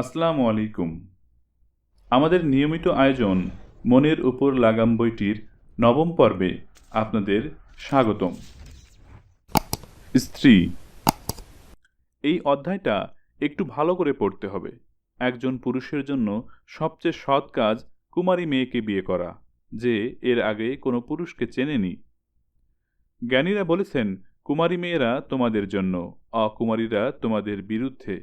আসসালামু আলাইকুম। আমাদের নিয়মিত আয়োজন মনের উপর লাগাম বইটির নবম পর্বে আপনাদের স্বাগতম। স্ত্রী, এই অধ্যায়টা একটু ভালো করে পড়তে হবে। একজন পুরুষের জন্য সবচেয়ে সৎ কাজ কুমারী মেয়েকে বিয়ে করা, যে এর আগে কোনো পুরুষকে চেনেনি। জ্ঞানীরা বলেছেন, কুমারী মেয়েরা তোমাদের জন্য, অকুমারীরা তোমাদের বিরুদ্ধে।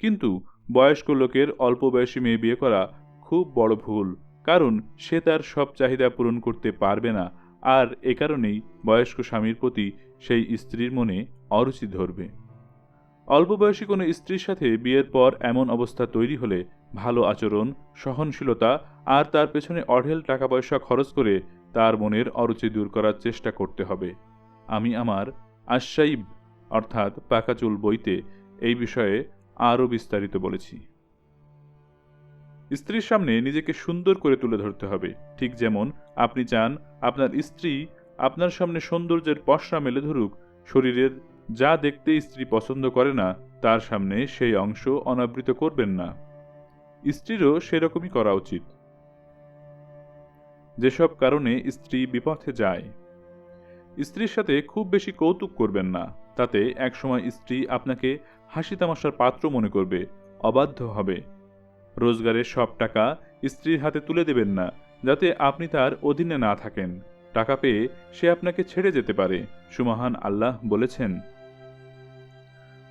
কিন্তু বয়স্ক লোকের অল্প বয়সী মেয়ে বিয়ে করা খুব বড় ভুল, কারণ সে তার সব চাহিদা পূরণ করতে পারবে না, আর এ কারণেই বয়স্ক স্বামীর প্রতি সেই স্ত্রীর মনে অরুচি ধরবে। অল্প বয়সী কোনো স্ত্রীর সাথে বিয়ের পর এমন অবস্থা তৈরি হলে ভালো আচরণ, সহনশীলতা আর তার পেছনে অঢেল টাকা পয়সা খরচ করে তার মনের অরুচি দূর করার চেষ্টা করতে হবে। আমি আমার আশাইব অর্থাৎ পাকাচুল বইতে, এই বিষয়ে আরও বিস্তারিত বলেছি। স্ত্রীর সামনে নিজেকে সুন্দর করে তুলে ধরতে হবে। ঠিক যেমন আপনি চান আপনার স্ত্রী আপনার সামনে সৌন্দর্যের পশরা মেলে ধরুক, শরীরের যা দেখতে স্ত্রী পছন্দ করে না, তার সামনে সেই অংশ অনাবৃত করবেন না। স্ত্রীরও সেরকমই করা উচিত। যেসব কারণে স্ত্রী বিপথে যায়। স্ত্রীর সাথে খুব বেশি কৌতুক করবেন না। তাতে একসময় স্ত্রী আপনাকে হাসি তামাশার পাত্র মনে করবে, অবাধ্য হবে। রোজগারের সব টাকা স্ত্রীর হাতে তুলে দেবেন না, যাতে আপনি তার অধীনে না থাকেন। টাকা পেয়ে সে আপনাকে ছেড়ে যেতে পারে, সুমহান আল্লাহ বলেছেন।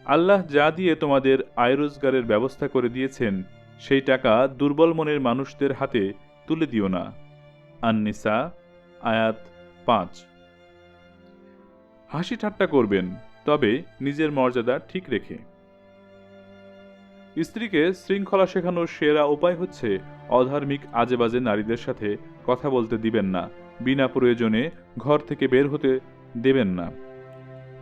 আল্লাহ যা দিয়ে তোমাদের আয় রোজগারের ব্যবস্থা করে দিয়েছেন, সেই টাকা দুর্বল মনের মানুষদের হাতে তুলে দিও না। আননিসা, আয়াত পাঁচ। হাসি ঠাট্টা করবেন, তবে নিজের মর্যাদা ঠিক রেখে। স্ত্রীকে শৃঙ্খলা শেখানোর সেরা উপায় হচ্ছে অধার্মিক আজেবাজে নারীদের সাথে কথা বলতে দিবেন না, বিনা প্রয়োজনে ঘর থেকে বের হতে দেবেন না।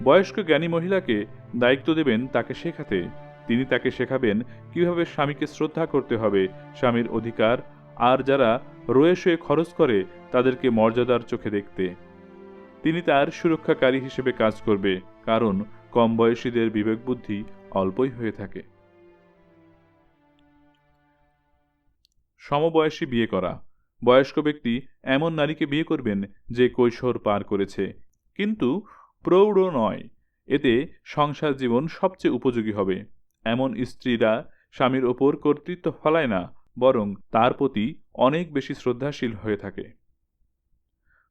বয়স্ক জ্ঞানী মহিলাকে দায়িত্ব দেবেন তাকে শেখাতে, তিনি তাকে শেখাবেন কীভাবে স্বামীকে শ্রদ্ধা করতে হবে, স্বামীর অধিকার, আর যারা রয়ে শুয়ে খরচ করে তাদেরকে মর্যাদার চোখে দেখতে। তিনি তার সুরক্ষাকারী হিসেবে কাজ করবে, কারণ কম বয়সীদের বিবেক বুদ্ধি অল্পই হয়ে থাকে। সমবয়সী বিয়ে করা। বয়স্ক ব্যক্তি এমন নারীকে বিয়ে করবেন যে কৈশোর পার করেছে। কিন্তু প্রৌঢ় নয়। এতে সংসার জীবন সবচেয়ে উপযোগী হবে। এমন স্ত্রীরা স্বামীর ওপর কর্তৃত্ব ফলায় না, বরং তার প্রতি অনেক বেশি শ্রদ্ধাশীল হয়ে থাকে।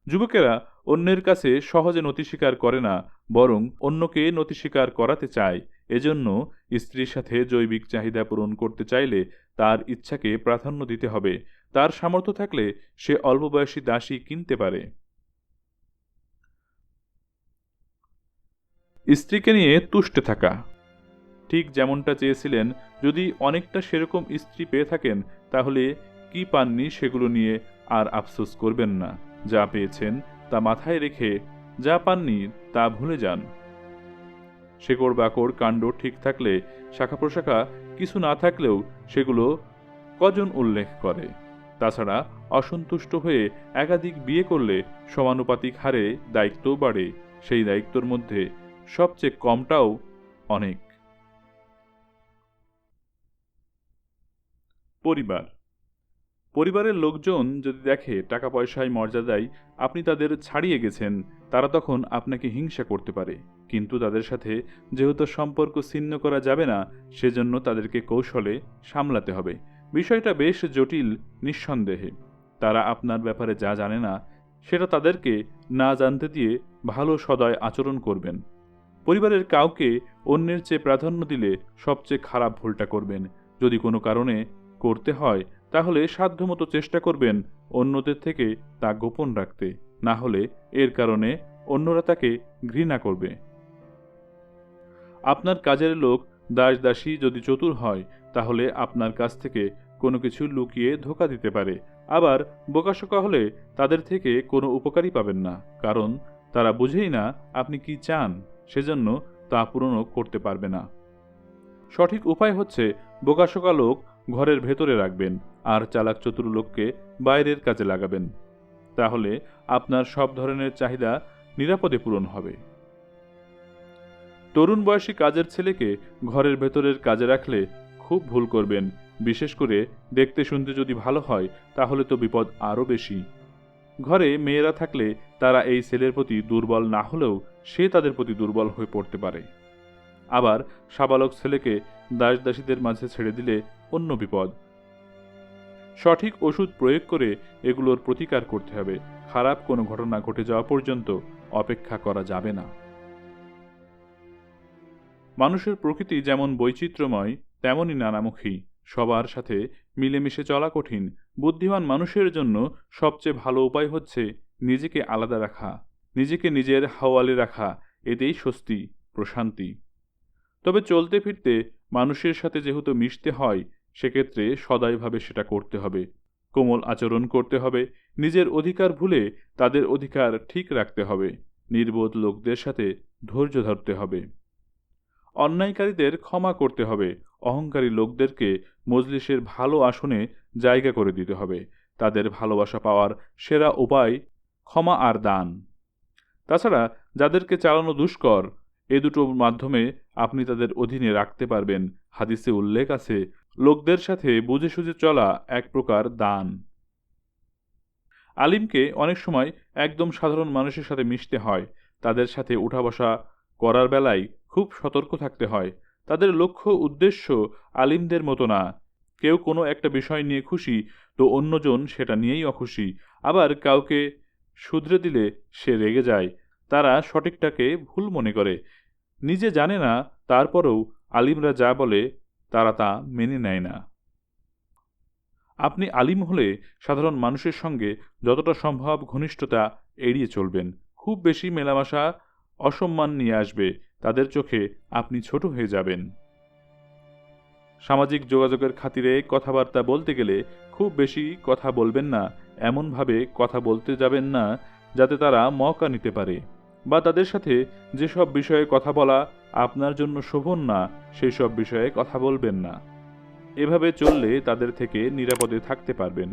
যুবকেরা অন্যের কাছে সহজে নতি স্বীকার করে না, বরং অন্যকে নতি স্বীকার করাতে চায়। এজন্য স্ত্রীর সাথে জৈবিক চাহিদা পূরণ করতে চাইলে তার ইচ্ছাকে প্রাধান্য দিতে হবে। তার সামর্থ্য থাকলে সে অল্প বয়সী দাসী কিনতে পারে। স্ত্রীকে নিয়ে তুষ্টে থাকা। ঠিক যেমনটা চেয়েছিলেন, যদি অনেকটা সেরকম স্ত্রী পেয়ে থাকেন, তাহলে কি পাননি সেগুলো নিয়ে আর আফসোস করবেন না। যা পেয়েছেন তা মাথায় রেখে যা পাননি তা ভুলে যান। শেকড় বাকড় কাণ্ড ঠিক থাকলে শাখা প্রশাখা কিছু না থাকলেও সেগুলো কজন উল্লেখ করে? তাছাড়া অসন্তুষ্ট হয়ে একাধিক বিয়ে করলে সমানুপাতিক হারে দায়িত্বও বাড়ে, সেই দায়িত্বর মধ্যে সবচেয়ে কমটাও অনেক। পরিবার পরিবারের লোকজন যদি দেখে টাকা পয়সায় মর্যাদায় আপনি তাদের ছাড়িয়ে গেছেন, তারা তখন আপনাকে হিংসা করতে পারে। কিন্তু তাদের সাথে যেহেতু সম্পর্ক ছিন্ন করা যাবে না, সেজন্য তাদেরকে কৌশলে সামলাতে হবে। বিষয়টা বেশ জটিল, নিঃসন্দেহে। তারা আপনার ব্যাপারে যা জানে না, সেটা তাদেরকে না জানতে দিয়ে ভালো সদয় আচরণ করবেন। পরিবারের কাউকে অন্যের চেয়ে প্রাধান্য দিলে সবচেয়ে খারাপ ভুলটা করবেন। যদি কোনো কারণে করতে হয় তাহলে সাধ্যমতো চেষ্টা করবেন অন্যদের থেকে তা গোপন রাখতে। না হলে এর কারণে অন্যরা তাকে ঘৃণা করবে। আপনার কাজের লোক দাস দাসী যদি চতুর হয়, তাহলে আপনার কাছ থেকে কোনো কিছু লুকিয়ে ধোকা দিতে পারে। আবার বোকাশোকা হলে তাদের থেকে কোনো উপকারই পাবেন না, কারণ তারা বুঝেই না আপনি কি চান, সেজন্য তা পূরণও করতে পারবে না। সঠিক উপায় হচ্ছে বোকাশোকা লোক ঘরের ভেতরে রাখবেন আর চালাক চতুর লোককে বাইরের কাজে লাগাবেন। তাহলে আপনার সব ধরনের চাহিদা নিরাপদে পূরণ হবে। তরুণ বয়সী কাজের ছেলেকে ঘরের ভেতরের কাজে রাখলে খুব ভুল করবেন। বিশেষ করে দেখতে শুনতে যদি ভালো হয়, তাহলে তো বিপদ আরও বেশি। ঘরে মেয়েরা থাকলে তারা এই ছেলের প্রতি দুর্বল না হলেও সে তাদের প্রতি দুর্বল হয়ে পড়তে পারে। আবার সাবালক ছেলেকে দাস দাসীদের মাঝে ছেড়ে দিলে অন্য বিপদ। সঠিক ওষুধ প্রয়োগ করে এগুলোর প্রতিকার করতে হবে। খারাপ কোনো ঘটনা ঘটে যাওয়া পর্যন্ত অপেক্ষা করা যাবে না। মানুষের প্রকৃতি যেমন বৈচিত্র্যময়, তেমনই নানামুখী। সবার সাথে মিলেমিশে চলা কঠিন। বুদ্ধিমান মানুষের জন্য সবচেয়ে ভালো উপায় হচ্ছে নিজেকে আলাদা রাখা, নিজেকে নিজের হাওয়ালে রাখা। এতেই স্বস্তি, প্রশান্তি। তবে চলতে ফিরতে মানুষের সাথে যেহেতু মিশতে হয়, সেক্ষেত্রে সদাইভাবে সেটা করতে হবে। কোমল আচরণ করতে হবে। নিজের অধিকার ভুলে তাদের অধিকার ঠিক রাখতে হবে। নির্বোধ লোকদের সাথে ধৈর্য ধরতে হবে। অন্যায়কারীদের ক্ষমা করতে হবে। অহংকারী লোকদেরকে মজলিসের ভালো আসনে জায়গা করে দিতে হবে। তাদের ভালোবাসা পাওয়ার সেরা উপায় ক্ষমা আর দান। তাছাড়া যাদেরকে চালানো দুষ্কর এ দুটোর মাধ্যমে আপনি তাদের অধীনে রাখতে পারবেন। হাদিসে উল্লেখ আছে, লোকদের সাথে বুঝে সুঝে চলা এক প্রকার দান। আলিমকে অনেক সময় একদম সাধারণ মানুষের সাথে মিশতে হয়। তাদের সাথে উঠা বসা করার বেলায় খুব সতর্ক থাকতে হয়। তাদের লক্ষ্য উদ্দেশ্য আলিমদের মতো না। কেউ কোনো একটা বিষয় নিয়ে খুশি তো অন্যজন সেটা নিয়েই অখুশি। আবার কাউকে শুধরে দিলে সে রেগে যায়। তারা সঠিকটাকে ভুল মনে করে। নিজে জানে না, তারপরেও আলিমরা যা বলে, তারা তা মেনে নেয় না। আপনি আলিম হলে সাধারণ মানুষের সঙ্গে যতটা সম্ভব ঘনিষ্ঠতা এড়িয়ে চলবেন। খুব বেশি মেলামেশা, অসম্মান নিয়ে আসবে, তাদের চোখে আপনি ছোট হয়ে যাবেন। সামাজিক যোগাযোগের খাতিরে কথাবার্তা বলতে গেলে খুব বেশি কথা বলবেন না, এমনভাবে কথা বলতে যাবেন না, যাতে তারা মকা নিতে পারে। বা তাদের সাথে যেসব বিষয়ে কথা বলা আপনার জন্য শোভন না সেই সব বিষয়ে কথা বলবেন না। এভাবে চললে তাদের থেকে নিরাপদে থাকতে পারবেন।